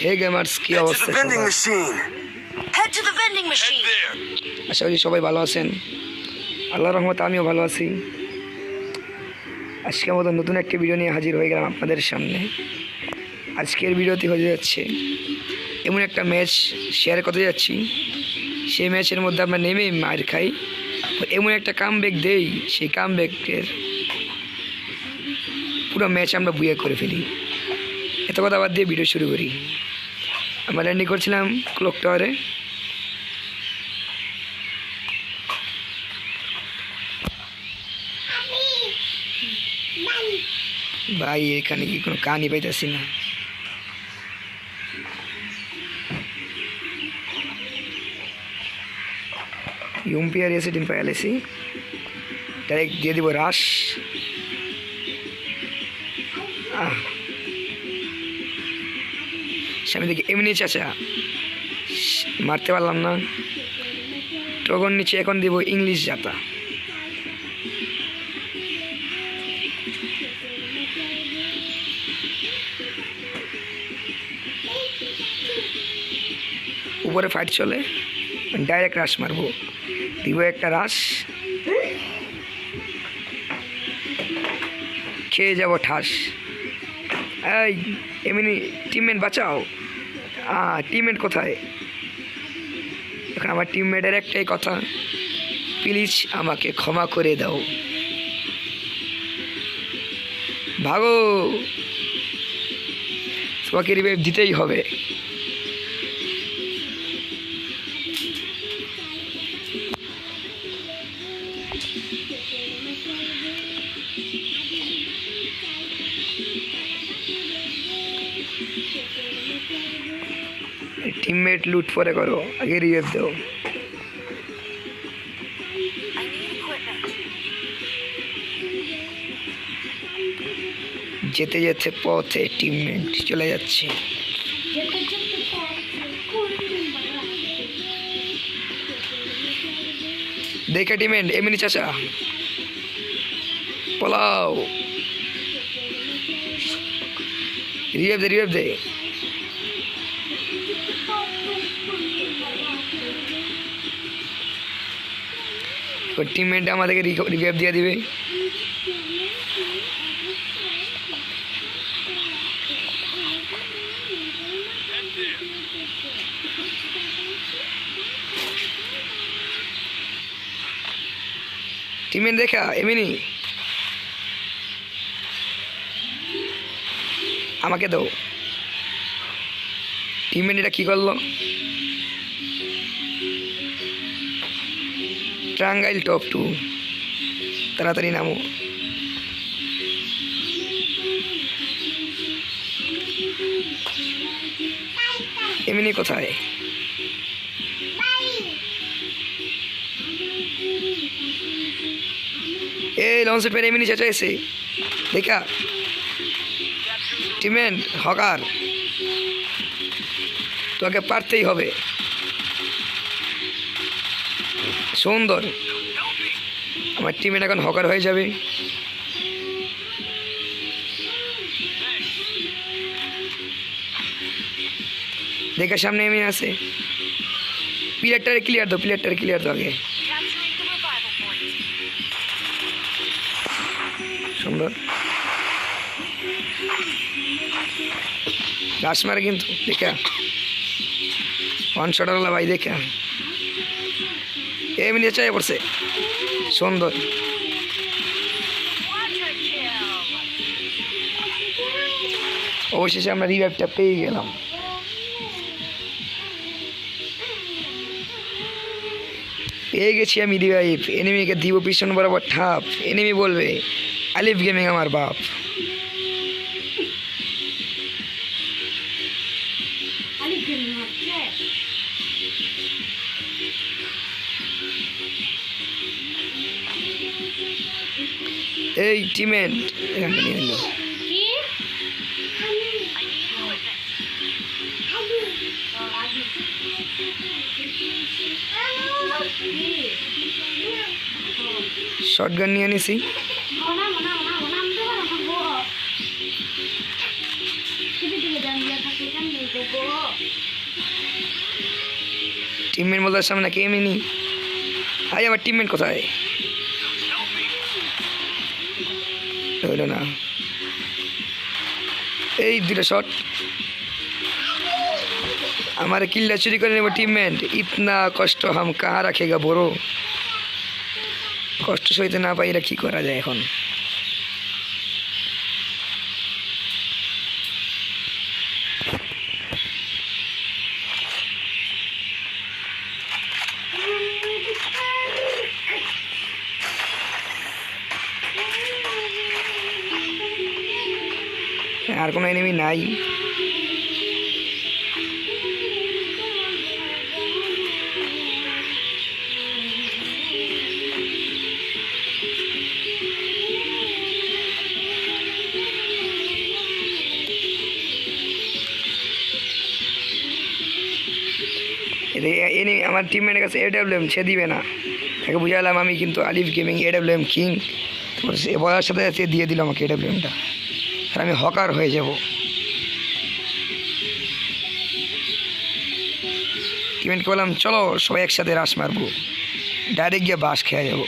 হে gamers কি অবস্থা the vending সবার? machine. Head to the vending machine. আশা করি সবাই ভালো আছেন। আল্লাহ রহমত আমিও ভালো আছি। আজকের মতো নতুন একটি ভিডিও নিয়ে হাজির হয়ে গেলাম আপনাদের সামনে। আজকের ভিডিওতে হয়ে যাচ্ছে এমন একটা ম্যাচ শেয়ার করতে যাচ্ছি। সেই ম্যাচের মধ্যে আমরা নেমেই মার খাই। এমন একটা কাম ব্যাক দেই সেই কাম ব্যাকের পুরো ম্যাচ আমরা বুয়ে করে ফেলি। এত কথা বাদ দিয়ে ভিডিও শুরু করি। আমরা ল্যান্ডিং করছিলাম ক্লক টাওয়ারে ভাই, এখানে কি কোনো কাহানি পাইতেছি না। ইউম্পিয়ার এসে টিম পাই আলেছি ডাইরেক্ট দিয়ে দিব রাস সামনে দিকে, এমনি চাচা। মারতে পারলাম না। টগর নিচে এখন দিব ইংলিশ জাতা। উপরে ফাইট চলে ডাইরেক্ট রাশ মারবো। দিব একটা রাশ খেয়ে যাব ঠাস। এই, এমনি টিমমেট বাঁচাও। টিমমেট কোথায়? এখন আমার টিমমেটের একটাই কথা প্লিজ আমাকে ক্ষমা করে দাও। ভাগো। তোমাকে রিভাইভ দিতেই হবে। টিমমেট লুট পরে করো। আগে রিভাইভ দাও. যেতে যেতে পথে টিমমেট চলে যাচ্ছে। দেখে টিমমেট এমনি চাচা। পলাও। রিভাইভ দে রিভাইভ দে। টিমমেট আমাদেরকে রিভাইভ দিয়ে দিবে। টিমের দেখা এমনি আমাকে দাও। টিমের এটা কি করল? ট্রাঙ্গাইল টপ টু। তাড়াতাড়ি নামো। এমনি কোথায়? এই, লঞ্চের পেন এমনি চেঁচা এসে দেখা। Teammate, hacker. তোকে পারতেই হবে। সুন্দর। আমার টিমের এখন হকার হয়ে যাবে। দেখে সামনে এমনি আছে। প্লেয়ারটারে ক্লিয়ার দাও প্লেয়ারটারে ক্লিয়ার দাও আগে. সুন্দর। গাছ মারে কিন্তু, দেখা ওয়ান শটারওয়ালা ভাই, দেখা এমনি চাই পড়ছে। সুন্দর। অবশেষে আমরা রিভাইভটা পেয়ে গেলাম। পেয়ে গেছি আমি রিভাইভ এনিমিকে দিব পিছন বরাবর ঠাপ। এনিমি বলবে আলিফ গেমিং আমার বাপ। এই টিমেন্ট এখানটা নিয়ে নিয়ে নিছি। টিমের মজার সামনে কে মিনি? নি আমার টিমমেট কোথায়? হইল না। এই দুটো শট আমার কিল্লা চুরি করে নেব টিমমেট ইতনা কষ্ট হাম কাহা রাখেগা বড়। কষ্ট সইতে না পাই এরা কী করা যায় এখন? আর কোনো এনিমি নাই। আমার টিমমেটের কাছে এডাব্লিউএম সে দিবে না। তাকে বুঝালাম আমি কিন্তু আলিফ গেমিং এডাব্লিউএম কিং তো সে বলার সাথে সে দিয়ে দিল আমাকে এডাব্লিউএমটা আর আমি হকার হয়ে যাব। ইভেন্টকে বললাম চলো সবাই একসাথে রাস মারবো। ডাইরেক্ট গিয়ে বাস খেয়ে যাব।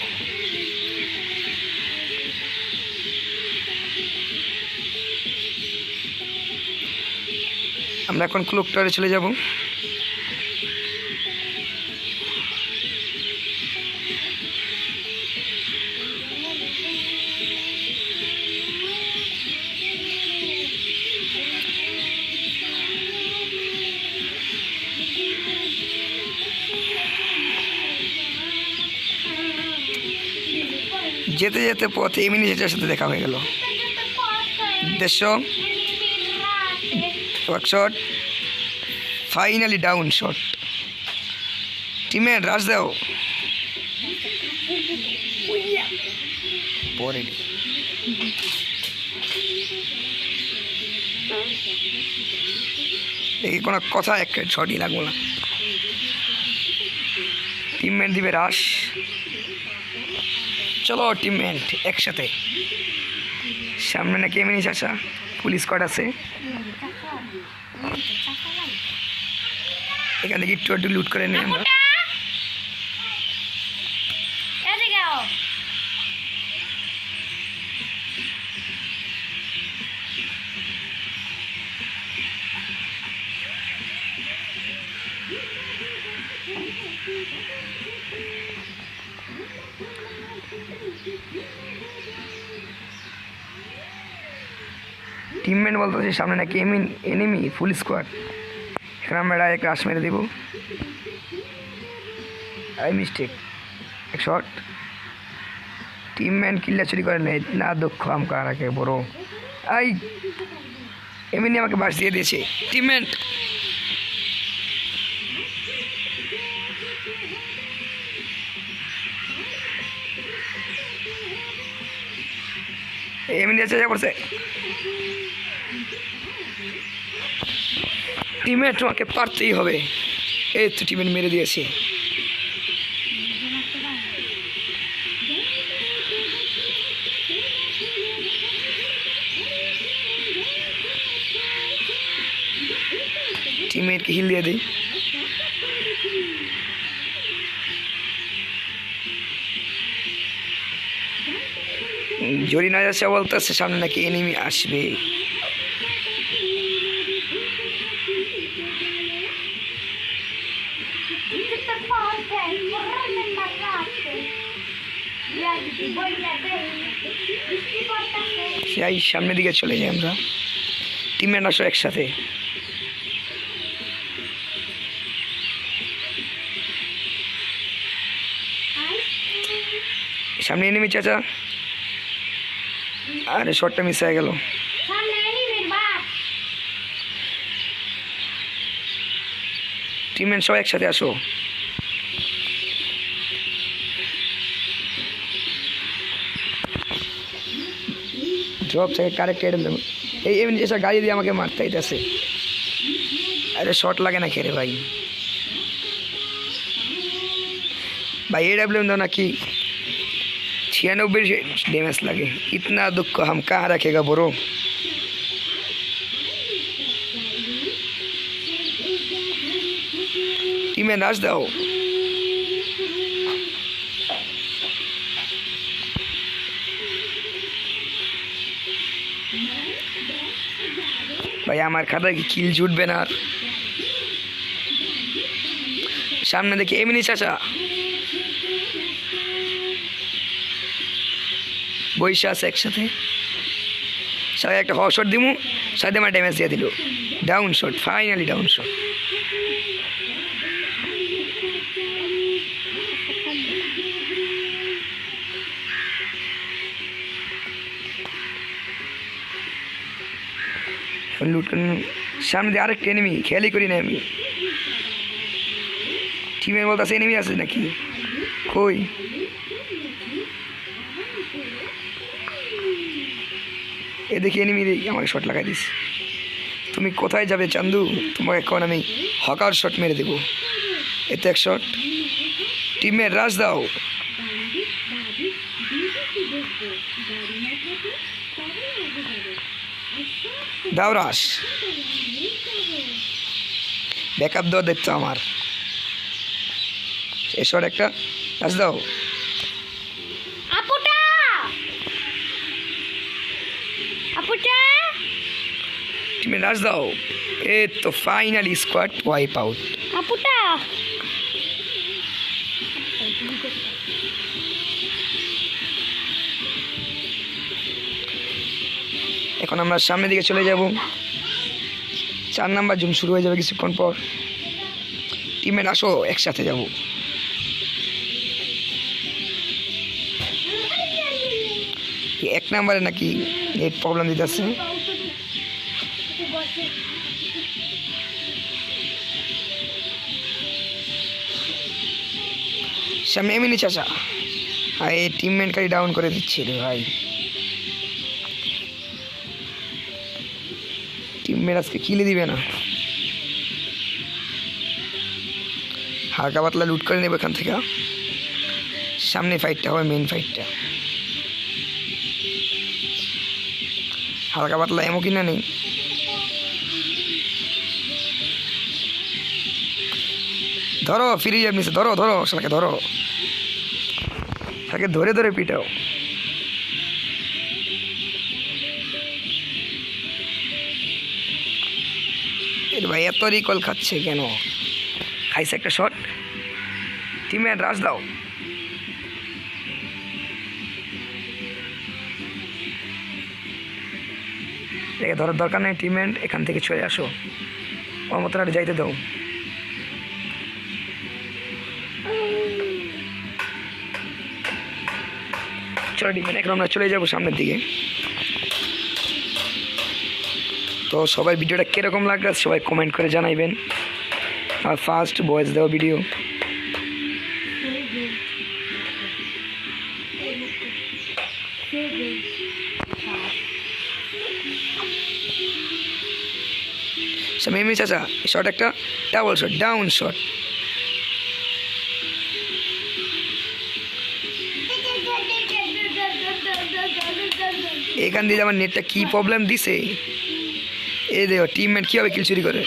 আমরা এখন ক্লুক টাওয়ারে চলে যাব। যেতে যেতে পথে এমনি যেটার সাথে দেখা হয়ে গেল। দেড়শো। এক শট ফাইনালি ডাউন শট টিমের রাশ দাও। দেখি কোনো কথা এক শটই লাগবো না। টিমমেট দিবে রাশ চলো টিমমেন্ট একসাথে। সামনে নাকি এমনি চাচা? পুলিশ স্কোয়াড আছে। এখান থেকে একটু একটু লুট করে নিই আমরা। টিমমেট বলতেছে, সামনে নাকি এমিন এনিমি ফুল স্কোয়াড এখানে আমরা ডাইরেক্ট রাশ মেরে দেবো। আই মিস্টেক এক শট টিমম্যান কিল্লা চুরি করে নেই না দক্ষ আমকা রাখে বড়। আই এমনি আমাকে বাস দিয়ে দিয়েছে। টিমমেট এমনি আছে যা করছে। টিমের তোমাকে পারতেই হবে। এই তো টিমের মেরে দিয়েছে। টিমেটকে হিল দিয়ে দিই। জরি না যাচ্ছে বলতেছে, সামনে নাকি এনিমি আসবে সেই সামনের দিকে চলে যাই আমরা। টিমের আসো একসাথে। সামনে এনিমি চাচা। আরে শটটা মিস হয়ে গেল। টিমের সবাই একসাথে আসো। शॉप से कार्यक्रम दम ये ये दिया मके मारता ही जैसे अरे शॉट लगे ना खेरे भाई। भाई ए डब्ल्यू में तो ना कि छियानबे डेमेज लगे। इतना दुख को हम कहाँ रखेगा बोरो? टीम नाच दो ভাই, আমার খাতায় কি কিল ছুটবে না আর। সামনে দেখি এমনি চাচা। বৈশা আছে একসাথে। সবাই একটা হওয়া শট দিমু সাথে আমার ড্যামেজ দিয়ে দিল। Down shot finally down shot loot করে সামনে দিয়ে আরেকটা এনিমি খেয়ালই করি না আমি। টিমের বলতে আছে এনিমি আছে নাকি? কই? এ দেখি এনিমি আমাকে শট লাগাই দিস। তুমি কোথায় যাবে চান্দু? তোমাকে এখন আমি হকার শট মেরে দেবো। এতে এক শট টিমের রাশ দাও। দাও রাশ ব্যাকআপ দেওয়া দেখতো আমার। শট একটা রাশ দাও। আপুটা! আপুটা! টিমের রাশ দাও। এ তো ফাইনালি স্কোয়াড ওয়াইপ আউট আপুটা! এখন আমরা সামনের দিকে চলে যাব। চার নাম্বার জুম শুরু হয়ে যাবে কিছুক্ষণ পর। টিমের আসো, একসাথে যাব। এক নাম্বারে নাকি নেট প্রবলেম দিতেছে? সামনে এমনি চাচা। আর এই টিমমেট খালি ডাউন করে দিচ্ছে রে ভাই। আজকে কিলে দিবে না। হালকা পাতলা লুট করে নেবে এখান থেকে। সামনে ফাইটটা হবে মেন ফাইটটা হালকা পাতলা এমন কিনা নেই। ধরো, ফিরে যাবনি ধরো ধরো, শালাকে ধরো। তাকে ধরে ধরে পিটাও। ভাই, এত রিকল খাচ্ছে কেন? খাইছে একটা শট টিমে রাশ দাও। একে ধরার দরকার নেই টিমেন্ট এখান থেকে চলে আসো। ওর মতন আর যাইতে দাও। চলো টিমেন্ট এখন আমরা চলে যাব সামনের দিকে। তো সবাই ভিডিওটা কীরকম লাগবে সবাই কমেন্ট করে জানাইবেন। আর ফার্স্ট ভয়েস দেওয়া ভিডিও মেমি চাচা শট একটা ডাবল শট ডাউন শট এখান দিয়ে আমার নেটটা কী প্রবলেম দিছে? এ দেখো টিমমেট কীভাবে কিল চুরি করে?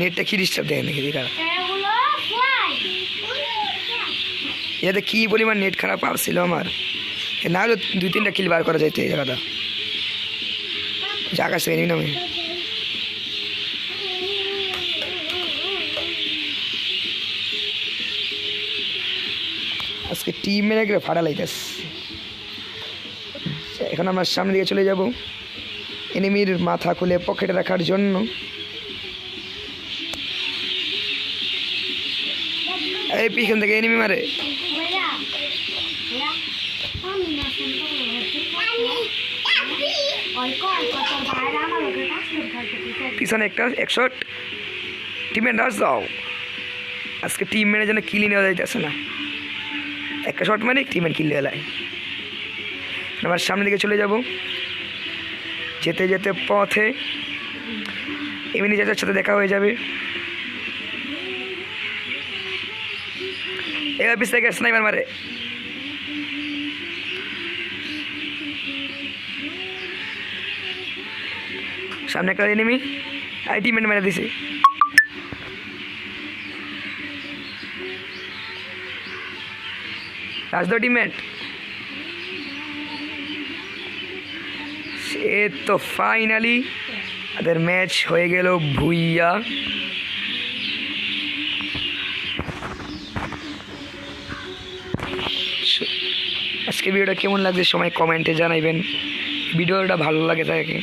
নেটটা কি ডিস্টার্ব দেয় নাকি? দেখা এতে কী পরিমাণ নেট খারাপ আসছিল আমার? না হলে দুই তিনটা কিল বার করা যাইতো এই জায়গাটা। জায়গা সে নামে। আজকে টিম মেরে গেলে ফাটা লাইতেস এখন আমরা সামনে দিকে চলে যাব। এনিমির মাথা খুলে পকেটে রাখার জন্য। এই, পিছন থেকে এনিমি মারে। পিছনে একটা একশো টিমের রাস দাও। আজকে টিম মেরে যেন কিলি নেওয়া যাইতেছে না। একটা শট মানে টিমের কিল এলায় আমার সামনের দিকে চলে যাব। যেতে যেতে পথে এমনি চাচার সাথে দেখা হয়ে যাবে। এবার পিস থেকে স্নাইপার মারে। সামনে একটা এনিমি আই টিমেন্ট মেরে দিছে। রাজদো টিমেন্ট সে তো ফাইনালি তাদের ম্যাচ হয়ে গেল ভুইয়া। আজকে ভিডিওটা কেমন লাগছে সময় কমেন্টে জানাইবেন। ভিডিওটা ভালো লাগে থাকে,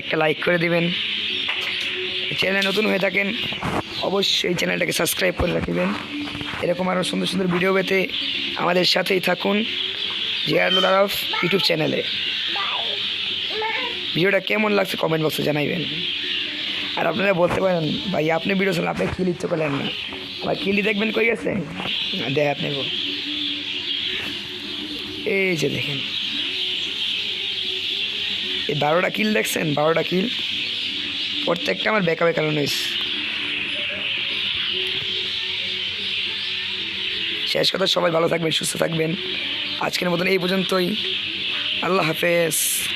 একটা লাইক করে দিবেন। চ্যানেলে নতুন হয়ে থাকেন, অবশ্যই চ্যানেলটাকে সাবস্ক্রাইব করে রাখবেন। এরকম আরও সুন্দর সুন্দর ভিডিও পেতে আমাদের সাথেই থাকুন জিয়ারুল আরফ ইউটিউব চ্যানেলে। ভিডিওটা কেমন লাগছে কমেন্ট বক্সে জানাইবেন। আর আপনারা বলতে পারেন, ভাই, আপনি ভিডিও শুনুন আপনি কিল ইচ্ছে করলেন না। আবার কিলি দেখবেন কই আছে দেখ আপনি। এই যে দেখেন। এই বারোটা কিল দেখছেন? বারোটা কিল। প্রত্যেকটা আমার বেকাবে কারণ হয়েছে শেষ কথা সবাই ভালো থাকবেন সুস্থ থাকবেন। আজকের মতন এই পর্যন্তই। আল্লাহ হাফেজ।